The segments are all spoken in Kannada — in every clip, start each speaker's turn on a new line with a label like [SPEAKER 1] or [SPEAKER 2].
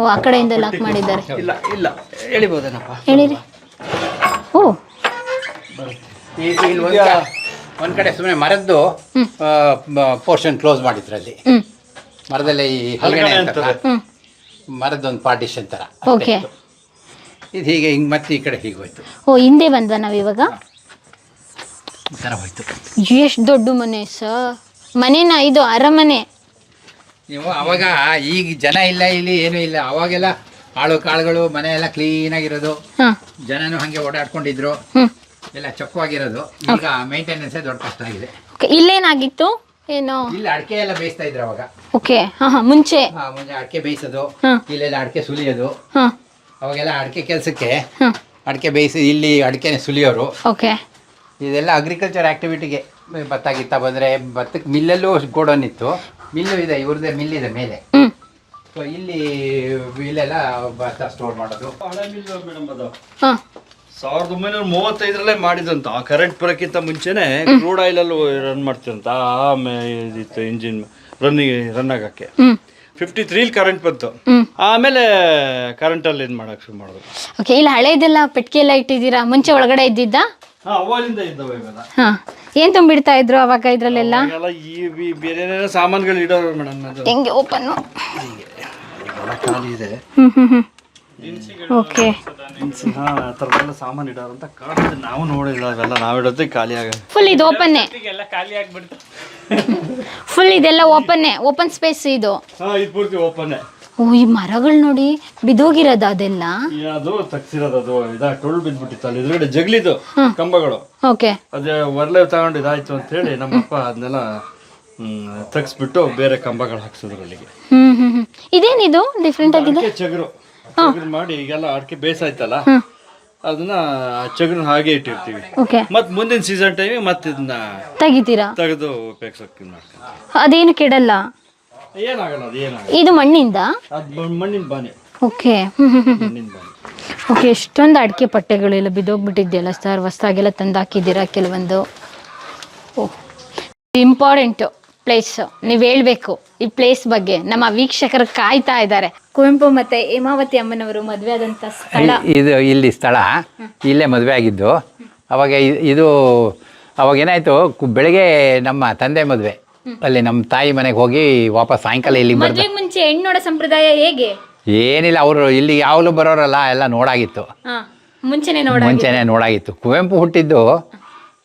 [SPEAKER 1] ಓ ಆ ಕಡೆಯಿಂದ ಲಾಕ್ ಮಾಡಿದ್ದಾರೆ.
[SPEAKER 2] ಇಲ್ಲ ಇಲ್ಲ ಎಳಿಬೋದೇನಪ್ಪ?
[SPEAKER 1] ಹೇಳಿರಿ ಓ.
[SPEAKER 3] ಇಲ್ಲಿ ಒಂದು ಒಂದು ಕಡೆ ಸುಮ್ಮನೆ ಮರದ್ದು ಪೋರ್ಷನ್ ಕ್ಲೋಸ್ ಮಾಡಿದ್ರು ಅಲ್ಲಿ
[SPEAKER 1] ಹ್ಮ್.
[SPEAKER 3] ಮರದಲ್ಲೇ ಈ ಹಲಗಣೆ
[SPEAKER 1] ಹ್ಮ್.
[SPEAKER 3] ಮರದ್ದೊಂದು ಪಾರ್ಟಿಷನ್ ಥರ
[SPEAKER 1] ಓಕೆ.
[SPEAKER 3] ಇದು ಹೀಗೆ ಹಿಂಗೆ ಮತ್ತೆ ಈ ಕಡೆ ಹೀಗೆ ಹೋಯ್ತು.
[SPEAKER 1] ಓ ಹಿಂದೆ ಬಂದ್ವ ನಾವು ಇವಾಗ?
[SPEAKER 3] ಈ ಥರ ಹೋಯ್ತು.
[SPEAKER 1] ಎಷ್ಟು ದೊಡ್ಡ ಮನೆ ಸರ್. ಮನೆನ ಇದು ಅರಮನೆ.
[SPEAKER 3] ನೀವು ಅವಾಗ ಈಗ ಜನ ಇಲ್ಲ ಇಲ್ಲಿ ಏನು ಇಲ್ಲ. ಅವಾಗೆಲ್ಲ ಆಳು ಕಾಳುಗಳು ಮನೆ ಎಲ್ಲ ಕ್ಲೀನ್
[SPEAKER 1] ಆಗಿರೋದು
[SPEAKER 3] ಜನನು ಹಂಗೆ ಓಡಾಡ್ಕೊಂಡಿದ್ರು. ಎಲ್ಲ ಚೊಕ್ಕವಾಗಿರೋದು ಈಗ ಮೇಂಟೆನೆನ್ಸ್ ದೊಡ್ಡ ಕಷ್ಟ ಆಗಿದೆ.
[SPEAKER 1] ಇಲ್ಲೇನಾಗಿತ್ತು? ಏನು?
[SPEAKER 3] ಇಲ್ಲಿ ಅಡಿಕೆ ಎಲ್ಲ ಬೇಯಿಸ್ತಾ ಇದ್ರು ಅವಾಗ.
[SPEAKER 1] ಓಕೆ ಮುಂಚೆ.
[SPEAKER 3] ಮುಂಚೆ ಅಡಿಕೆ ಬೇಯಿಸೋದು ಇಲ್ಲೆಲ್ಲ ಅಡಿಕೆ ಸುಲಿಯೋದು. ಅವಾಗೆಲ್ಲ ಅಡಿಕೆ ಕೆಲಸಕ್ಕೆ ಅಡಿಕೆ ಬೇಯಿಸಿ ಇಲ್ಲಿ ಅಡಿಕೆನೆ ಸುಲಿಯೋರು.
[SPEAKER 1] ಓಕೆ.
[SPEAKER 3] ಇದೆಲ್ಲ ಅಗ್ರಿಕಲ್ಚರ್ ಆಕ್ಟಿವಿಟಿಗೆ ಭತ್ತ ಗಿತ್ತ ಬಂದರೆ ಭತ್ತಕ್ಕೆ ಮಿಲ್ಲಲ್ಲೂ ಗೋಡೌನ್ ಇತ್ತು ಮಿಲ್ಲು ಇದೆ ಇವ್ರದ್ದೇ ಮಿಲ್ ಇದೆ ಮೇಲೆ. ಸೊ ಇಲ್ಲಿ ಇಲ್ಲೆಲ್ಲ ಭತ್ತ ಸ್ಟೋರ್ ಮಾಡೋದು.
[SPEAKER 2] ಹಳೆ ಮಿಲ್ ಮೇಡಮ್ ಅದು?
[SPEAKER 1] ಹಾಂ.
[SPEAKER 2] ಸಾವಿರದ ಒಂಬೈನೂರ ಮೂವತ್ತೈದರಲ್ಲೇ ಮಾಡಿದಂತ ಕರೆಂಟ್ ಬರೋಕ್ಕಿಂತ ಮುಂಚೆನೆ ಕ್ರೂಡ್ ಆಯಿಲ್ ಅಲ್ಲಿ ರನ್ ಮಾಡ್ತಿರಂತ ಇದಿತ್ತು ಇಂಜಿನ್ ರನ್ನಿಂಗ್ ರನ್ ಆಗಕ್ಕೆ. ಫಿಫ್ಟಿ ತ್ರೀಲಿ ಕರೆಂಟ್ ಬಂತು.
[SPEAKER 1] ಹ್ಮ್.
[SPEAKER 2] ಆಮೇಲೆ ಕರೆಂಟಲ್ಲಿ ಇದು ಮಾಡಕ್ ಶುರು ಮಾಡೋದು
[SPEAKER 1] ಓಕೆ ಇಲ್ಲಿ ಹಳೇದೆಲ್ಲ ಪೆಟ್ಟಿಗೆ ಎಲ್ಲ ಇಟ್ಟಿದ್ದೀರಾ? ಮುಂಚೆ ಒಳಗಡೆ ಇದ್ದಿದ್ದ?
[SPEAKER 2] ಹಾಂ ಅವಾಗಿಂದ ಇದ್ದಾವೆ ಇವೆಲ್ಲ.
[SPEAKER 1] ಹಾಂ. ಏನು ತುಂಬಿಡ್ತಾ ಇದ್ರು ಅವಾಗ ಇದ್ರಲ್ಲೆಲ್ಲ?
[SPEAKER 2] ಈ ಬೇರೆ ಬೇರೆ ಸಾಮಾನುಗಳು ಇಡೋರು ಮೇಡಮ್ ಅದು.
[SPEAKER 1] ಹೆಂಗೆ ಓಪನ್?
[SPEAKER 2] ಎಲ್ಲ ಖಾಲಿ ಇದೆ.
[SPEAKER 1] ಓಕೆ.
[SPEAKER 2] ಹಾಂ ಆ ಥರದ್ದೆಲ್ಲ ಸಾಮಾನು ಇಡೋರು ಅಂತ ಕಾಣ್ತದೆ. ನಾವು ನೋಡಿಲ್ಲ ಅವೆಲ್ಲ ನಾವು ಇಡೋದೇ ಖಾಲಿ ಆಗ
[SPEAKER 1] ಫುಲ್ ಇದು ಓಪನ್ನೇ ಫುಲ್ ಇದೆಲ್ಲ ಓಪನ್ನೇ ಓಪನ್ ಸ್ಪೇಸ್ ಇದು?
[SPEAKER 2] ಹಾ ಇದು ಪೂರ್ತಿ ಓಪನ್ನೇ
[SPEAKER 1] ಓ ಈ ಮರಗಳು ನೋಡಿ ಬಿದ್ದೋಗಿರೋದು ಅದೆಲ್ಲ?
[SPEAKER 2] ಅದು ತಗ್ಸಿರೋದು ಅದು ಇದಾ ಟೊಳ್ಳು ಬಿದ್ದ್ಬಿಟ್ಟಿತ್ತು ಅಲ್ಲಿ. ಎದುರುಗಡೆ ಜಗ್ಲಿದು ಕಂಬಗಳು.
[SPEAKER 1] ಓಕೆ.
[SPEAKER 2] ಅದೇ ಒರ್ಲೆ ತಗೊಂಡು ಇದಾಯ್ತು ಅಂತ ಹೇಳಿ ನಮ್ಮಪ್ಪ ಅದನ್ನೆಲ್ಲ ತಗ್ಸ್ಬಿಟ್ಟು ಬೇರೆ ಕಂಬಗಳು ಹಾಕ್ಸಿದ್ರು ಅಲ್ಲಿಗೆ
[SPEAKER 1] ಹ್ಞೂ ಇದೇನಿದು? ಡಿಫ್ರೆಂಟ್ ಆಗಿದೆ?
[SPEAKER 2] ಚಗುರು. ಮಾಡಿ ಈಗೆಲ್ಲ ಅಡಿಕೆ ಬೇಸಾಯ್ತಲ್ಲ? ಅದನ್ನ ಚಗುರು ಹಾಗೆ ಇಟ್ಟಿರ್ತೀವಿ.
[SPEAKER 1] ಓಕೆ.
[SPEAKER 2] ಮತ್ ಮುಂದಿನ ಸೀಸನ್ ಟೈಮ್ ಮತ್ತೆ ಇದನ್ನ
[SPEAKER 1] ತೆಗಿತೀರಾ?
[SPEAKER 2] ತೆಗೆದು ಉಪಯೋಗಿಸೋಕೆ
[SPEAKER 1] ಅದೇನು ಕೆಡಲ್ಲ?
[SPEAKER 2] ಏನಾಗಲ್ಲ ಅದು ಏನಾಗಲ್ಲ.
[SPEAKER 1] ಇದು ಮಣ್ಣಿಂದ?
[SPEAKER 2] ಅದು ಮಣ್ಣಿನ ಬಾನೆ.
[SPEAKER 1] ಓಕೆ.
[SPEAKER 2] ಮಣ್ಣಿನ ಬಾನೆ.
[SPEAKER 1] ಓಕೆ ಎಷ್ಟೊಂದು ಅಡಿಕೆ ಪಟ್ಟೆಗಳೆಲ್ಲ ಬಿದ್ದೋಗ್ಬಿಟ್ಟಿದೆಯಲ್ಲ ಸರ್ ಹೊಸ್ದಾಗೆಲ್ಲ ತಂದು ಹಾಕಿದ್ದೀರಾ ಕೆಲವೊಂದು? ಓ ಇಂಪಾರ್ಟೆಂಟು ಪ್ಲೇಸ್ ನೀವು ಹೇಳ್ಬೇಕು ಈ ಪ್ಲೇಸ್ ಬಗ್ಗೆ. ನಮ್ಮ ವೀಕ್ಷಕರು ಕಾಯ್ತಾ ಇದ್ದಾರೆ. ಕುವೆಂಪು ಮತ್ತೆ ಹೇಮಾವತಿ ಅಮ್ಮನವರು ಮದುವೆ ಆದಂಥ ಸ್ಥಳ.
[SPEAKER 3] ಇದು ಇಲ್ಲಿ ಸ್ಥಳ. ಇಲ್ಲೇ ಮದುವೆ ಆಗಿದ್ದು. ಅವಾಗ ಇದು ಅವಾಗ ಏನಾಯಿತು? ಬೆಳಗ್ಗೆ ನಮ್ಮ ತಂದೆ ಮದುವೆ. ಅಲ್ಲಿ ನಮ್ಮ ತಾಯಿ ಮನೆಗೆ ಹೋಗಿ ವಾಪಸ್ ಸಾಯಂಕಾಲ ಇಲ್ಲಿಗೆ
[SPEAKER 1] ಮದುವೆ ಮುಂಚೆ ಹೆಣ್ಣು ನೋಡೋ ಸಂಪ್ರದಾಯ ಹೇಗೆ?
[SPEAKER 3] ಏನಿಲ್ಲ ಅವರು ಇಲ್ಲಿ ಯಾವಾಗಲೂ ಬರೋರಲ್ಲ ಎಲ್ಲ ನೋಡಾಗಿತ್ತು.
[SPEAKER 1] ಹಾ ಮುಂಚೆನೆ ನೋಡ
[SPEAKER 3] ಮುಂಚೆನೇ ನೋಡಾಗಿತ್ತು. ಕುವೆಂಪು ಹುಟ್ಟಿದ್ದು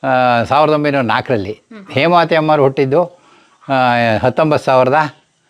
[SPEAKER 3] ಆ, ಸಾವಿರದ ಒಂಬೈನೂರ ನಾಲ್ಕರಲ್ಲಿ. ಹೇಮಾವತಿ ಅಮ್ಮರು ಹುಟ್ಟಿದ್ದು ಆ, ಹತ್ತೊಂಬತ್ತು ಸಾವಿರದ